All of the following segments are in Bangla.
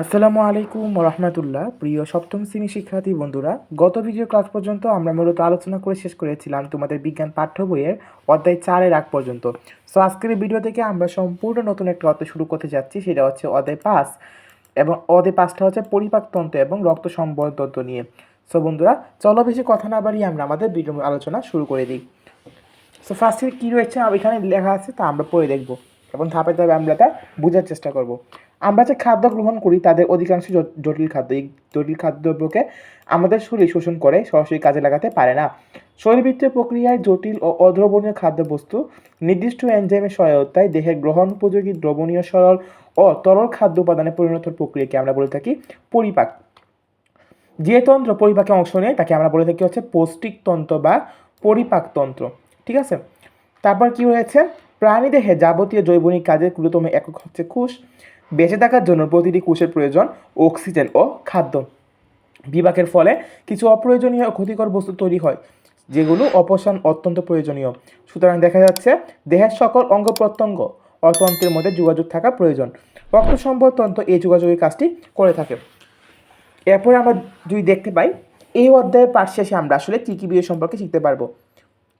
আসসালামু আলাইকুম রহমতুল্লাহ। প্রিয় সপ্তম শ্রেণি শিক্ষার্থী বন্ধুরা, গত ভিডিও ক্লাস পর্যন্ত আমরা মূলত আলোচনা করে শেষ করেছিলাম তোমাদের বিজ্ঞান পাঠ্য বইয়ের অধ্যায় চারের আগ পর্যন্ত। সো আজকের ভিডিও থেকে আমরা সম্পূর্ণ নতুন একটা অধ্যায় শুরু করতে যাচ্ছি, সেটা হচ্ছে অধ্যায় পাঁচ এবং অধ্যায় পাঁচটা হচ্ছে পরিপাকতন্ত্র এবং রক্ত সম্বলতন্ত্র নিয়ে। সো বন্ধুরা, চলো বেশি কথা না বাড়িয়ে আমরা আমাদের ভিডিও আলোচনা শুরু করে দিই। সো ফার্স্টে কী রয়েছে, এখানে লেখা আছে, তা আমরা পড়ে দেখব এবং ধাপে ধাপে আমরা তা বোঝার চেষ্টা করব। আমরা যে খাদ্য গ্রহণ করি, তাদের অধিকাংশ জটিল খাদ্য, এই জটিল খাদ্যদ্রব্যকে আমাদের শরীর শোষণ করে, সরাসরি কাজে লাগাতে পারে না। শরীরবৃত্তীয় প্রক্রিয়ায় জটিল ও অদ্রবণীয় খাদ্যবস্তু, নির্দিষ্ট এনজাইমের সহায়তায় দেহের গ্রহণ উপযোগী দ্রবণীয়, সরল ও তরল খাদ্য উপাদানে পরিণত প্রক্রিয়াকে আমরা বলে থাকি পরিপাক। যে তন্ত্র পরিপাকে অংশ নেয়, তাকে আমরা বলে থাকি হচ্ছে পৌষ্টিক তন্ত্র বা পরিপাকতন্ত্র ঠিক আছে? তারপর কি রয়েছে প্রাণীদেহে যাবতীয় জৈবনিক কাজের গুরুতম একক হচ্ছে কোষ। বেঁচে থাকার জন্য প্রতিটি কোষের প্রয়োজন অক্সিজেন ও খাদ্য। বিপাকের ফলে কিছু অপ্রয়োজনীয় ক্ষতিকর বস্তু তৈরি হয়, যেগুলো অপসারণ অত্যন্ত প্রয়োজনীয়। সুতরাং দেখা যাচ্ছে, দেহের সকল অঙ্গ প্রত্যঙ্গ ও তন্ত্রের মধ্যে যোগাযোগ থাকা প্রয়োজন। রক্ত সম্পদ তন্ত্র এই যোগাযোগের কাজটি করে থাকে। এরপরে আমরা যদি দেখতে পাই, এই অধ্যায়ের পাঠ শেষে আমরা আসলে কী কী বিষয় সম্পর্কে শিখতে পারব?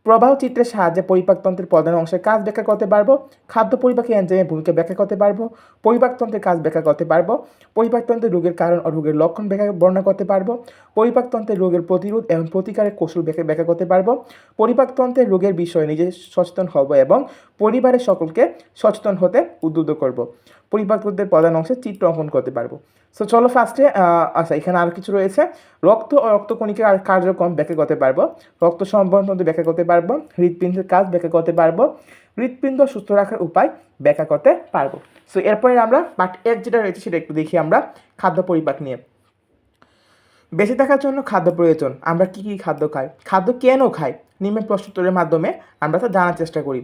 প্রবাহ চিত্রের সাহায্যে পরিপাকতন্ত্রের প্রধান অংশের কাজ ব্যাখ্যা করতে পারব। খাদ্য পরিপাকে এনজাইমের ভূমিকা ব্যাখ্যা করতে পারব। পরিপাকতন্ত্রের কাজ ব্যাখ্যা করতে পারব। পরিপাকতন্ত্রের রোগের কারণ ও রোগের লক্ষণ ব্যাখ্যা বর্ণনা করতে পারব। পরিপাকতন্ত্রের রোগের প্রতিরোধ এবং প্রতিকারের কৌশল ব্যাখ্যা করতে পারব। পরিপাকতন্ত্রের রোগের বিষয়ে নিজে সচেতন হব এবং পরিবারের সকলকে সচেতন হতে উদ্বুদ্ধ করব। পরিপাকতন্ত্রের প্রধান অংশের চিত্র অঙ্কন করতে পারব। সো চলো ফার্স্টে আচ্ছা এখানে আর কিছু রয়েছে। রক্ত ও রক্তকণিকার কার্যক্রম ব্যাখ্যা করতে পারব। রক্ত সম্বন্ধ ব্যাখ্যা করতে পারব। হৃৎপিণ্ডের কাজ ব্যাখ্যা করতে পারব। হৃৎপিণ্ড সুস্থ রাখার উপায় ব্যাখ্যা করতে পারব। সো এরপরে আমরা পার্ট এক যেটা রয়েছে সেটা একটু দেখি আমরা খাদ্য পরিপাক নিয়ে। বেঁচে থাকার জন্য খাদ্য প্রয়োজন। আমরা কি কি খাদ্য খাই? খাদ্য কেন খাই? নিম্নের প্রশ্নোত্তরের মাধ্যমে আমরা তা জানার চেষ্টা করি।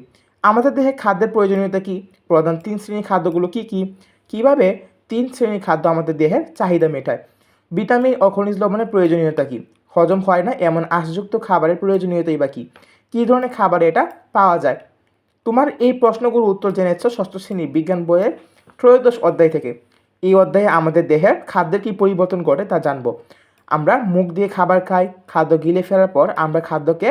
আমাদের দেহে খাদ্যের প্রয়োজনীয়তা কি? প্রধান তিন শ্রেণির খাদ্যগুলো কি কি? কীভাবে তিন শ্রেণির খাদ্য আমাদের দেহের চাহিদা মেটায়? ভিটামিন ও খনিজ লবণের প্রয়োজনীয়তা কি? হজম হয় না এমন আঁশযুক্ত খাবারের প্রয়োজনীয়তাই বা কি? কী ধরনের খাবারে এটা পাওয়া যায়? তোমার এই প্রশ্নগুলোর উত্তর জেনেছ ষষ্ঠ শ্রেণির বিজ্ঞান বইয়ের ত্রয়োদশ অধ্যায় থেকে। এই অধ্যায়ে আমাদের দেহের খাদ্যের কী পরিবর্তন ঘটে তা জানব। আমরা মুখ দিয়ে খাবার খাই, খাদ্য গিলে ফেরার পর আমরা খাদ্যকে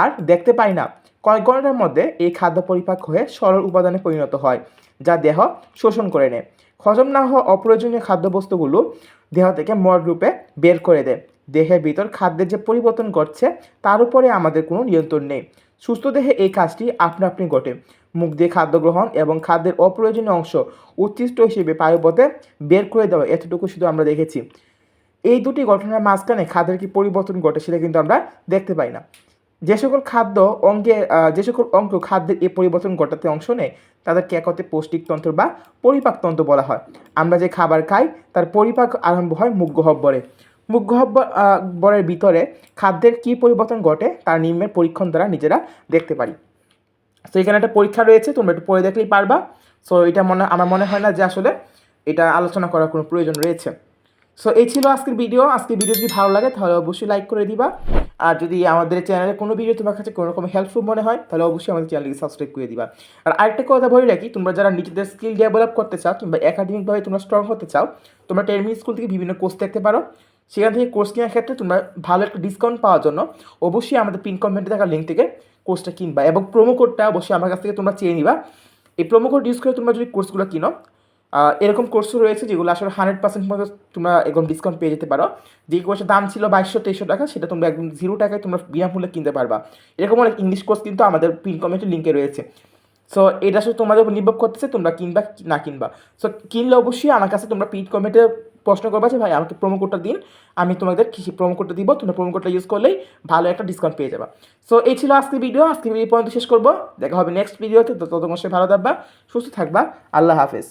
আর দেখতে পাই না। কয়েক ঘণ্টার মধ্যে এই খাদ্য পরিপাক হয়ে সরল উপাদানে পরিণত হয়, যা দেহ শোষণ করে নেয়। হজম না হওয়া অপ্রয়োজনীয় খাদ্যবস্তুগুলো দেহ থেকে মল রূপে বের করে দেয়। দেহের ভিতর খাদ্যের যে পরিবর্তন ঘটছে, তার উপরে আমাদের কোনো নিয়ন্ত্রণ নেই। সুস্থ দেহে এই কাজটি আপনা আপনি ঘটে। মুখ দিয়ে খাদ্য গ্রহণ এবং খাদ্যের অপ্রয়োজনীয় অংশ উচ্ছিষ্ট হিসেবে পায়ুপথে বের করে দেওয়া, এতটুকু শুধু আমরা দেখেছি। এই দুটি ঘটনার মাঝখানে খাদ্যের কি পরিবর্তন ঘটে সেটা কিন্তু আমরা দেখতে পাই না। যে সকল খাদ্য অঙ্গে যে সকল অঙ্গ খাদ্যের এই পরিবর্তন ঘটাতে অংশ নেয় তাদেরকে একতে পৌষ্টিকতন্ত্র বা পরিপাকতন্ত্র বলা হয়। আমরা যে খাবার খাই, তার পরিপাক আরম্ভ হয় মুখগহব্বরে মুখগহ্বরের ভিতরে খাদ্যের কী পরিবর্তন ঘটে, তার নিম্নের পরীক্ষণ দ্বারা নিজেরা দেখতে পারি। তো এখানে একটা পরীক্ষা রয়েছে, তোমরা একটু পড়ে দেখলেই পারবা। সো এটা মনে, আমার মনে হয় না যে আসলে এটা আলোচনা করার কোনো প্রয়োজন রয়েছে। সো এই ছিল আজকের ভিডিও। আজকের ভিডিও যদি ভালো লাগে, তাহলে অবশ্যই লাইক করে দিবা। আর যদি আমাদের চ্যানেলে কোনো ভিডিও তোমার কাছে কোনো রকম হেল্পফুল মনে হয়, তাহলে অবশ্যই আমাদের চ্যানেলকে সাবস্ক্রাইব করে দিবা। আর আরেকটা কথা বলে রাখি, তোমরা যারা নিজেদের স্কিল ডেভেলপ করতে চাও কিংবা একাডেমিকভাবে তোমরা স্ট্রং হতে চাও, তোমরা টেরমিন স্কুল থেকে বিভিন্ন কোর্স দেখতে পারো। সেখান থেকে কোর্স কেনার ক্ষেত্রে তোমরা ভালো একটা ডিসকাউন্ট পাওয়ার জন্য অবশ্যই আমাদের পিন কমেন্টে থাকা লিঙ্ক থেকে কোর্সটা কিনবা এবং প্রোমো কোডটা অবশ্যই আমার কাছ থেকে তোমরা চেয়ে নিবা। এই প্রোমো কোড ইউজ করে তোমরা যদি কোর্সগুলো কিনো এরকম কোর্সও রয়েছে যেগুলো আসলে হান্ড্রেড পার্সেন্ট মতো তোমরা একদম ডিসকাউন্ট পেয়ে যেতে পারো। যে কোর্সের দাম ছিল বাইশশো তেইশশো টাকা, সেটা তোমরা একদম জিরো টাকায় তোমরা বিনামূল্যে কিনতে পারবা। এরকম অনেক ইংলিশ কোর্স কিন্তু আমাদের পিন কমেন্টের লিঙ্কে রয়েছে। সো এটা শুধু তোমাদের উপর নির্ভর করতেছে তোমরা কিনবা না কিনবা। সো কিনলে অবশ্যই আমার কাছে তোমরা পিন কমেন্টে প্রশ্ন করবা যে, ভাই, আমাকে প্রোমো কোডটা দিন। আমি তোমাদের কৃষি প্রোমো কোডটা দিব? তোমরা প্রোমো কোডটা ইউজ করলেই ভালো একটা ডিসকাউন্ট পেয়ে যাবা। সো এই ছিল আজকের ভিডিও আজকে ভিডিও পর্যন্ত শেষ করব। দেখা হবে নেক্সট ভিডিওতে তো। ততক্ষণ সে ভালো থাকবা, সুস্থ থাকবা। আল্লাহ হাফেজ।